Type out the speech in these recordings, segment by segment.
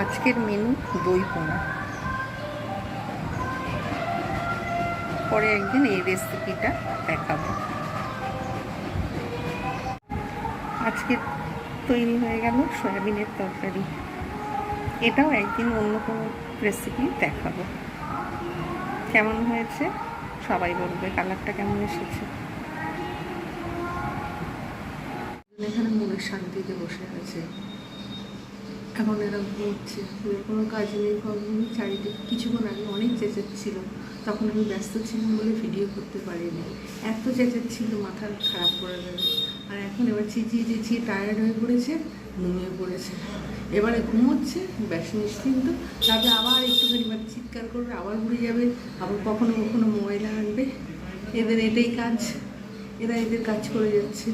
আজকের মেনু দই পোনা। পরে একদিন এই রেসিপিটা দেখাবো। আজকে তৈরি হয়ে গেল সয়াবিনের তরকারি। এটাও একদিন অন্য কোনো রেসিপি দেখাবো। কেমন হয়েছে? সবাই বলবে, কালারটা কেমন এসেছে? এখানে মনের শান্তিতে বসে আছে। এখন এরা ওদের কোনো কাজ নেই নেই চারিদিকে কিছুক্ষণ আগে অনেক চেঁচাচ্ছিল তখন আমি ব্যস্ত ছিলাম বলে ভিডিও করতে পারিনি। এত চেঁচাচ্ছিল, মাথা খারাপ করে দেবে। আর এখন এবার চেঁচিয়ে চেঁচিয়ে টায়ার্ড হয়ে পড়েছে, ঘুমিয়ে পড়েছে। এবারে ঘুমোচ্ছে, ব্যাস নিশ্চিন্ত। তারপরে আবার একটুখানি মানে চিৎকার করবে, আবার ঘুরে যাবে। আবার কখনো কখনো মোবাইল আনবে। এদের এটাই কাজ, এরা এদের কাজ করে যাচ্ছে।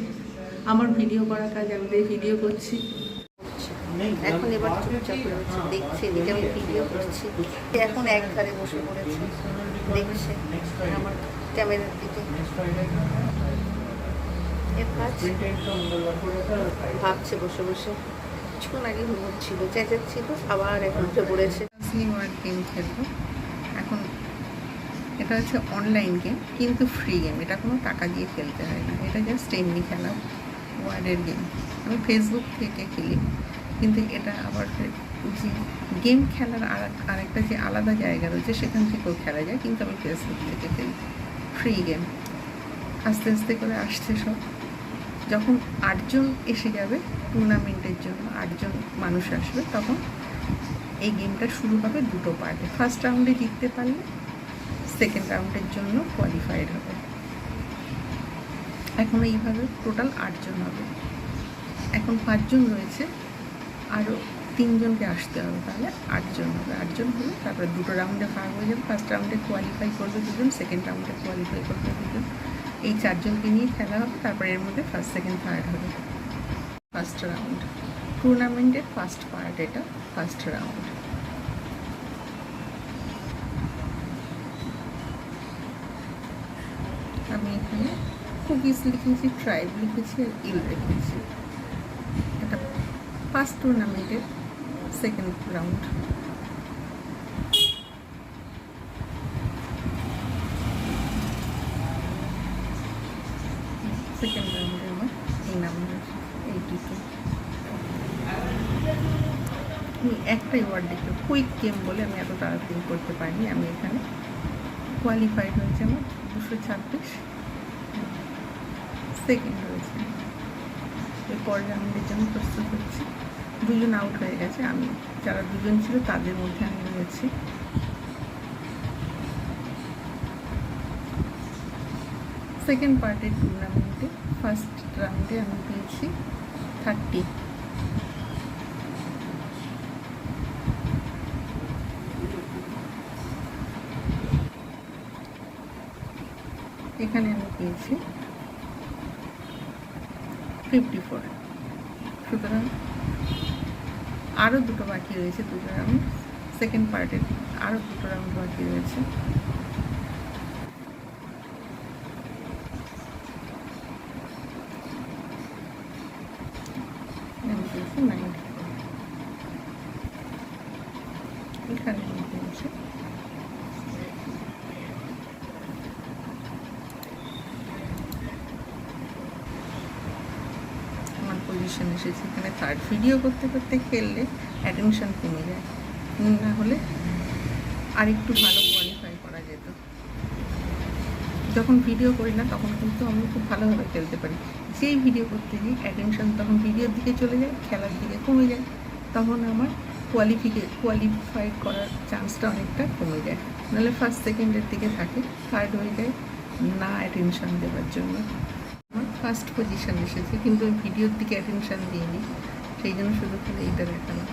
আমার ভিডিও করা কাজ, আমি ভিডিও করছি। এখন এবার চুপচাপ দেখছে এদিকে আমি ভিডিও করছি। এখন এক ধারে বসে পড়েছে, দেখছে আমার ক্যামেরার দিকে। এর কাজ। ভাবছে বসে বসে। কিছুক্ষণ আগে ঘুমোচ্ছিল, চেঁচাচ্ছিল, আবার এখন উঠে পড়েছে। সিনেমার গেম খেলব। এখন এটা হচ্ছে অনলাইন গেম কিন্তু ফ্রি গেম এটা কোনো টাকা দিয়ে খেলতে হয় না এটা জাস্ট এমনি খেলা ওয়ার্ডের গেম আমি ফেসবুক থেকে খেলি, কিন্তু এটা আবার যে গেম খেলার আর আরেকটা যে আলাদা জায়গা রয়েছে, সেখান থেকেও খেলা যায়, কিন্তু আমি ফেসবুক থেকে খেলি। ফ্রি গেম আস্তে আস্তে করে আসছে সব। যখন আটজন এসে যাবে টুর্নামেন্টের জন্য, আটজন মানুষ আসবে, তখন এই গেমটা শুরু হবে দুটো পার্টে ফার্স্ট রাউন্ডে জিততে পারলে সেকেন্ড রাউন্ডের জন্য কোয়ালিফাইড হবে। এখন এইভাবে টোটাল আটজন হবে। এখন পাঁচজন রয়েছে আরও তিনজনকে আসতে হবে তাহলে আটজন হবে। আটজন হলে তারপরে দুটো রাউন্ডে ভাগ হয়ে যাবে। ফার্স্ট রাউন্ডে কোয়ালিফাই করবে দুজন সেকেন্ড রাউন্ডে কোয়ালিফাই করবে দুজন। এই চারজনকে নিয়ে খেলা হবে, তারপরে এর মধ্যে ফার্স্ট সেকেন্ড থার্ড হবে। ফার্স্ট রাউন্ড টুর্নামেন্টের ফার্স্ট পার্ট এটা ফার্স্ট রাউন্ড আমি এখানে কুকিজ লিখেছি ট্রাইব লিখেছি আর ইল লিখেছি। এটা ফার্স্ট টুর্নামেন্টের সেকেন্ড রাউন্ড সেকেন্ড রাউন্ডে আমার এই নাম্বার এইটি টু আমি একটাই ওয়ার্ড দেখি কুইক গেম বলে আমি এত তাড়াতাড়ি করতে পারিনি, আমি এখানে কোয়ালিফাইড হয়েছে আমার দুশো ছাব্বিশ। সেকেন্ড হয়েছে। এরপর রাউন্ডের জন্য প্রস্তুত হচ্ছি, দুজন আউট হয়ে গেছে, আমি, যারা দুজন ছিল তাদের মধ্যে আমি রয়েছি। সেকেন্ড পার্টের টুর্নামেন্টে ফার্স্ট রাউন্ডে আমি পেয়েছি থার্টি এখানে আমি পেয়েছি ফিফটি ফোর সুতরাং আরও দুটো বাকি রয়েছে, দুটো রাউন্ড সেকেন্ড পার্টের আরও দুটো রাউন্ড বাকি রয়েছে। এখানে পেয়েছি পজিশন এসেছে। এখানে থার্ড ভিডিও করতে করতে খেললে অ্যাটেনশন কমে যায়। না হলে আর একটু ভালো কোয়ালিফাই করা যেত। যখন ভিডিও করি না, তখন কিন্তু আমি খুব ভালোভাবে খেলতে পারি। যেই ভিডিও করতে গিয়ে অ্যাটেনশন তখন ভিডিওর দিকে চলে যায়, খেলার দিকে কমে যায়। তখন আমার কোয়ালিফিকে কোয়ালিফাইড করার চান্সটা অনেকটা কমে যায়। নাহলে ফার্স্ট সেকেন্ডের দিকে থাকে। থার্ড হয়ে যায় না অ্যাটেনশন দেওয়ার জন্য। ফার্স্ট পজিশন এসেছে, কিন্তু আমি ভিডিওর দিকে অ্যাটেনশান দিইনি। সেই জন্য শুধু খালি এইটা দেখালাম।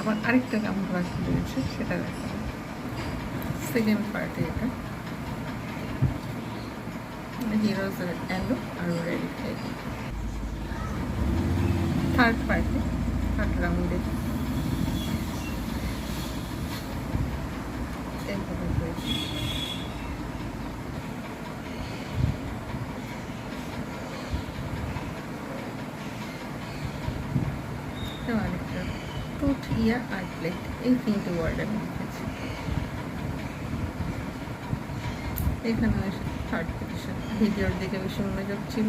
আবার আরেকটা রাউন্ড বাকি রয়েছে, সেটা দেখালাম। সেকেন্ড পার্টে এটা। হিরোজ অ্যালো আর রেড থার্ড পার্টে থার্ড রাউন্ডে হয়েছে এটাও আরেকটা টুথ ইয়ার আর প্লেট এই তিনটে ওয়ার্ড আমি লিখেছি এখানে থার্ড পজিশন ভিডিওর দিকে বেশি মনোযোগ ছিল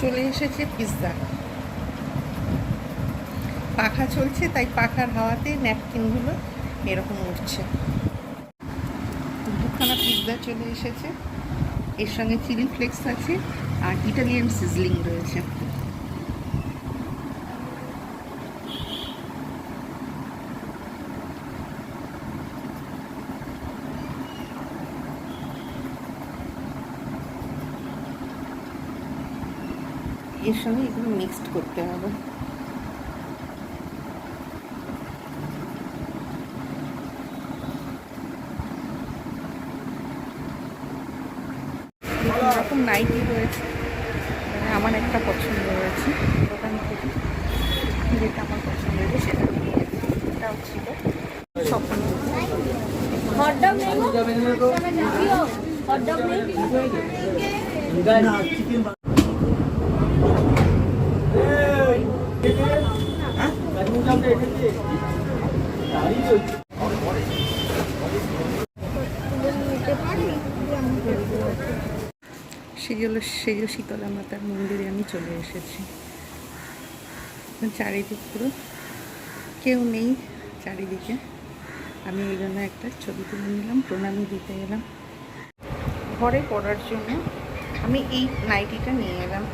চলে এসেছে পিৎজা পাখা চলছে, তাই পাখার হাওয়াতে ন্যাপকিনগুলো এরকম উঠছে। দুখানা পিৎজা চলে এসেছে। এর সঙ্গে চিলি ফ্লেক্স আছে, আর ইটালিয়ান সিজলিং রয়েছে। এর সঙ্গে এগুলো মিক্সড করতে হবে। রকম নাইটি রয়েছে। মানে আমার একটা পছন্দ রয়েছে দোকান থেকে যেটা আমার পছন্দ হয়েছে সেটা এটাও ছিল। স্বপ্ন হটডগ নেই সেগুলো সেগুলো শীতলা মাতার মন্দিরে আমি চলে এসেছি। চারিদিক পুরো কেউ নেই চারিদিকে। আমি এই জন্য একটা ছবি তুলে নিলাম, প্রণামী দিতে এলাম। ঘরে পড়ার জন্য আমি এই নাইটিটা নিয়ে এলাম।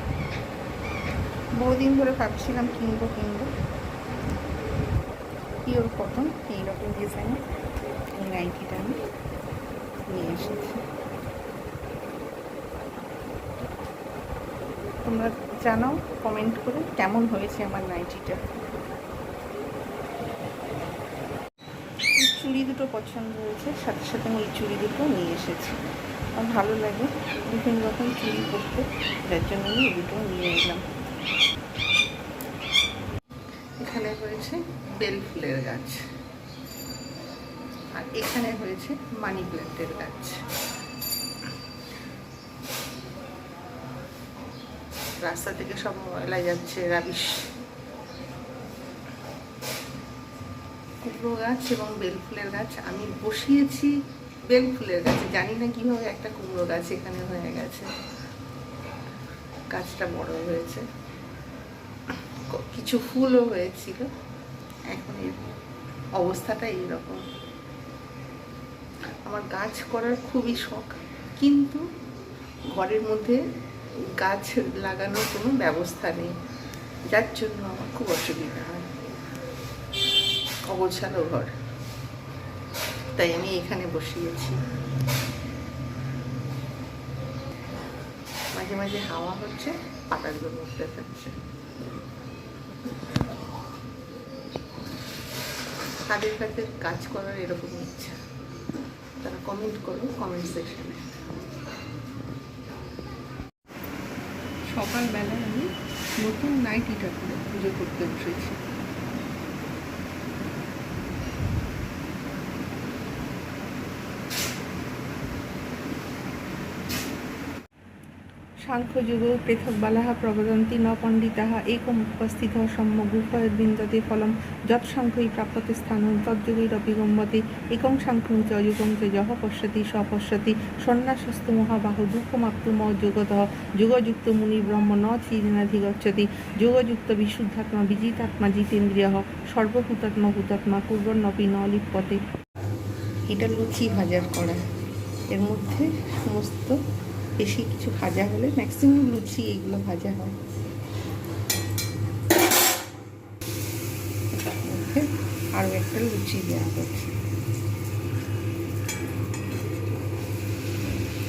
বহুদিন ধরে ভাবছিলাম কিনবো কিনবো। পিওর কটন এইরকম ডিজাইন এই নাইটিটা আমি নিয়ে এসেছি। তোমরা জানাও কমেন্ট করে কেমন হয়েছে আমার নাইটিটা চুড়ি দুটো পছন্দ হয়েছে, সাথে সাথে আমি এই চুড়ি দুটো নিয়ে এসেছি। আমার ভালো লাগে, বিভিন্ন রকম চুড়ি করতে যার জন্য আমি দুটো নিয়ে এলাম। এখানে হয়েছে বেল ফুলের গাছ। আর এখানে হয়েছে মানি প্ল্যান্টের গাছ। রাস্তা থেকে সব ময়লা যাচ্ছে রাবিশ কুমড়ো গাছ এবং বেল ফুলের গাছ, আমি বসিয়েছি বেল ফুলের গাছে। জানি না কীভাবে একটা কুমড়ো গাছ এখানে হয়ে গেছে। গাছটা বড় হয়েছে। কিছু ফুলও হয়েছিল। এখন এর অবস্থাটা এইরকম। আমার গাছ করার খুবই শখ, কিন্তু ঘরের মধ্যে গাছ লাগানোর কোনো ব্যবস্থা নেই। যার জন্য আমার খুব অসুবিধা হয়। অগোছালো ঘর। তাই আমি এখানে বসিয়েছি। মাঝে মাঝে হাওয়া হচ্ছে, পাতাগুলো নড়তে থাকছে। কাদের কাদের কাজ করার এরকম ইচ্ছা, তারা কমেন্ট করো কমেন্ট সেকশনে সকালবেলায় আমি নতুন নাইটিটা করে পুজো করতে বসেছি। সাংখ্যযুগ পৃথক বালাহ প্রবদন্তি ন পণ্ডিতাः একমুপস্থিত সম্যগুফবিন্দতে ফলম যৎ সাংখ্যই প্রাপ্যতে স্থানম তদ্যুগৈরপি গম্যতে একং সাংখ্যং চ যুগং চ যহ পশ্যতি, স পশ্যতি। সন্ন্যাসস্তু মহাবাহু দুঃখমাপ্তুম যুগতঃ। যুগযুক্ত মুনি ব্রহ্ম ন চিরেনাধিগচ্ছতি যোগযুক্ত বিশুদ্ধাত্মা বিজিতাত্মা জিতেন্দ্রিয়। সর্বভূতাত্মা ভূতাত্মা কুর্বন্নপি ন লিপ্যতে এটা লুচি ভাজার করা এর মধ্যে সমস্ত বেশি কিছু ভাজা হলে ম্যাক্সিমাম লুচি এগুলো ভাজা হয়। আরও একটা লুচি দেওয়া হচ্ছে।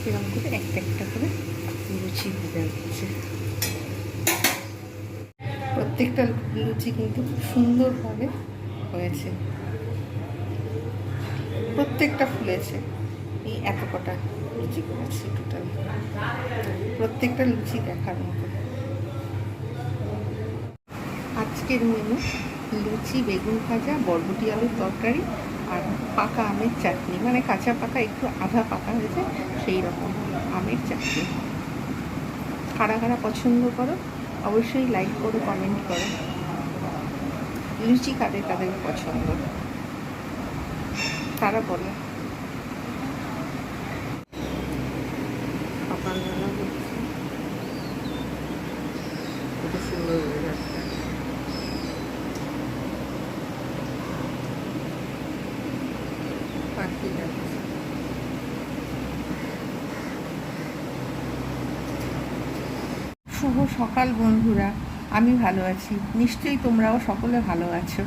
এরকম করে একটা একটা করে লুচি ভাজা হচ্ছে। প্রত্যেকটা লুচি কিন্তু খুব সুন্দরভাবে হয়েছে। প্রত্যেকটা ফুলেছে। এই এত কটা লুচি করেছি টোটাল প্রত্যেকটা লুচি দেখার মতো। আজকের মেনু লুচি, বেগুন ভাজা, বরবটি আলুর তরকারি আর পাকা আমের চাটনি। মানে কাঁচা পাকা, একটু আধা পাকা হয়েছে, সেই রকম আমের চাটনি। কারা কারা পছন্দ করো, অবশ্যই লাইক করো কমেন্ট করো। লুচি কাদের কাদের পছন্দ? তারা বলো সকালবেলা হচ্ছে কত সুন্দর ওয়েদারটা পাখি যাচ্ছে শুভ সকাল বন্ধুরা আমি ভালো আছি। নিশ্চয়ই তোমরাও সকলে ভালো আছো।